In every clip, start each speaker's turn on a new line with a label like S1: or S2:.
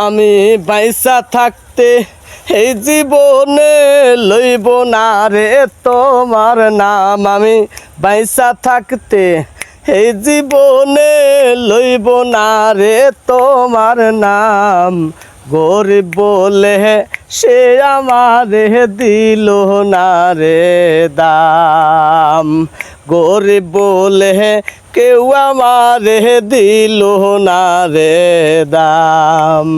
S1: আমি বাইসা থাকতে এই জীবনে লইব না রে তোমার নাম। আমি বাইসা থাকতে এই জীবনে লইব না রে তোমার নাম। গরিব বলে সে আমারে দিল না রে দাম। গরিব বলে কেউ আমারে দিল না রে দাম।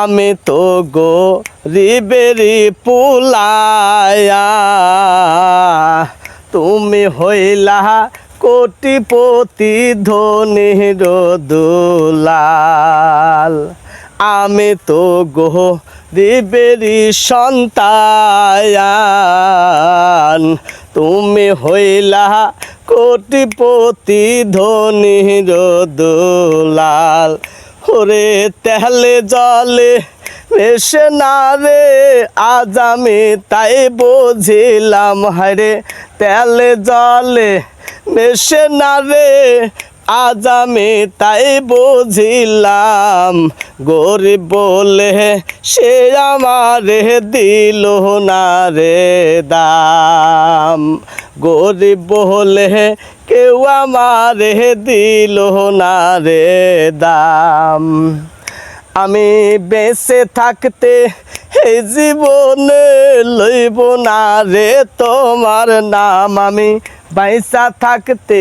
S1: আমি তো গো রিবেরি পুলায়া, তুমি হইলা কোটিপতি ধনির দুলাল। আমি তো গো রিবেরি সন্তান তুমি হইলা কোটিপতি ধনির দুলাল ওরে তেহলে জলে মেশে না রে, আজ আমি তাই বুঝিলাম হারে তেলে জলে মেশে না রে আজ আমি তাই বুঝিলাম, গরিব বলে সে আমারে দিল না রে দাম। গরিব বলে কেউ আমারে দিল না রে দাম। আমি বেঁচে থাকতে এই জীবনে লইব না রে, তোমার নাম আমি বাইসা থাকতে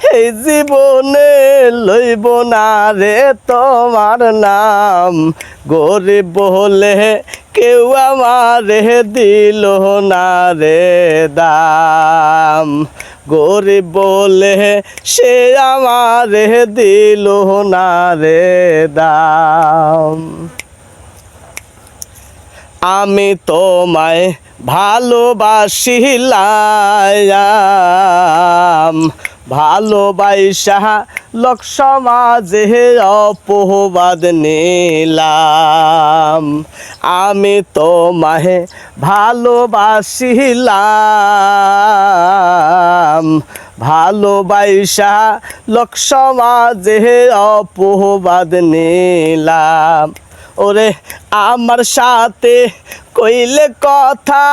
S1: এই জীবনে লইব না রে তোমার নাম। গরিব বলে কেউ আমারে দিল না রে দাম। গরিব বলে সে আমারে দিল না রে দাম। আমি তোমায় ভালোবাসিলাম। ভালোবাসা লোক সমাজে অপবাদ নিলাম। আমি তোমায় ভালোবাসিলাম। ভালোবাসা লোক সমাজে অপবাদ নিলাম। ওরে আমার সাথে কইলে কথা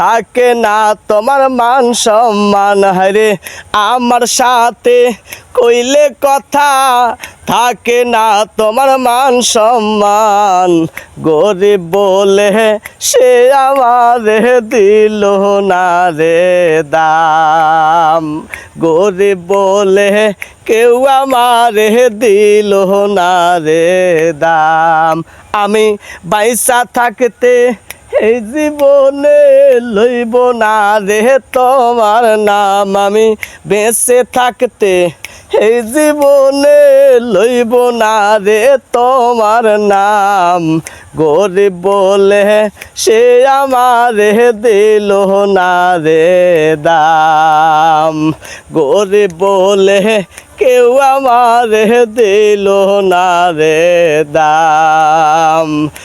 S1: থাকে না, তোমার মান সম্মান হরে আমার সাথে। কইলে কথা থাকে না, তোমার মান সম্মান। গরিব বলে সে আমারে দিল না রে দাম। গরিব বলে কেউ আমারে দিল না রে দাম। আমি বাইসা থাকতে এই জীবনে লইব না রে তোমার নাম আমি। বেঁচে থাকতে এই জীবনে লইব না রে তোমার নাম। গরিব বলে সে আমারে দিল না রে দাম। গরিব বলে কেউ আমারে দিল না রে দাম।